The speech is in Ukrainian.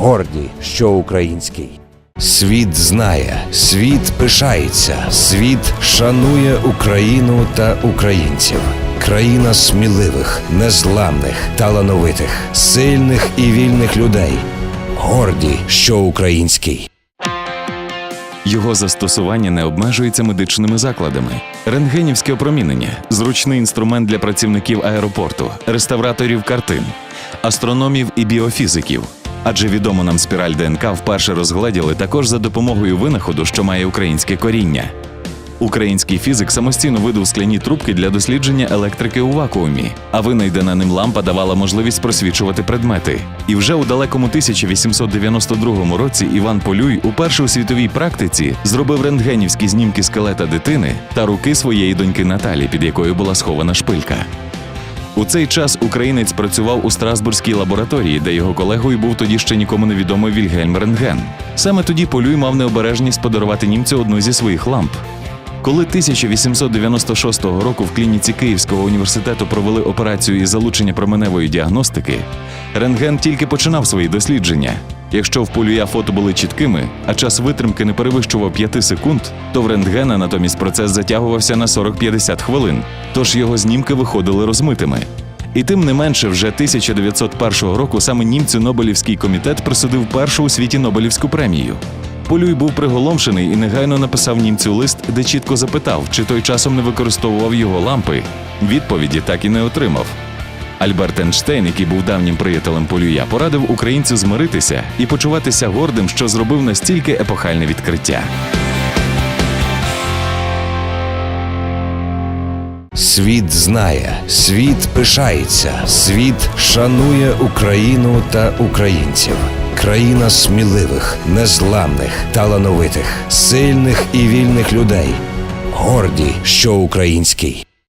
горді, що український. Світ знає, світ пишається, світ шанує Україну та українців. Країна сміливих, незламних, талановитих, сильних і вільних людей. Горді, що український. Його застосування не обмежується медичними закладами. Рентгенівське опромінення зручний інструмент для працівників аеропорту, реставраторів картин, астрономів і біофізиків. Адже відому нам спіраль ДНК вперше розгледіли також за допомогою винаходу, що має українське коріння. Український фізик самостійно видав скляні трубки для дослідження електрики у вакуумі, а винайдена ним лампа давала можливість просвічувати предмети. І вже у далекому 1892 році Іван Полюй уперше у світовій практиці зробив рентгенівські знімки скелета дитини та руки своєї доньки Наталі, під якою була схована шпилька. У цей час українець працював у Страсбурзькій лабораторії, де його колегою був тоді ще нікому невідомий Вільгельм Рентген. Саме тоді Полюй мав необережність подарувати німцю одну зі своїх ламп. Коли 1896 року в клініці Київського університету провели операцію із залучення променевої діагностики, рентген тільки починав свої дослідження. Якщо в полюя фото були чіткими, а час витримки не перевищував 5 секунд, то в рентгена натомість процес затягувався на 40-50 хвилин, тож його знімки виходили розмитими. І тим не менше, вже 1901 року саме німцю Нобелівський комітет присудив першу у світі Нобелівську премію. Полюй був приголомшений і негайно написав німцю лист, де чітко запитав, чи той часом не використовував його лампи. Відповіді так і не отримав. Альберт Ейнштейн, який був давнім приятелем Полюя, порадив українцю змиритися і почуватися гордим, що зробив настільки епохальне відкриття. Світ знає, світ пишається, світ шанує Україну та українців. Країна сміливих, незламних, талановитих, сильних і вільних людей. Горді, що український.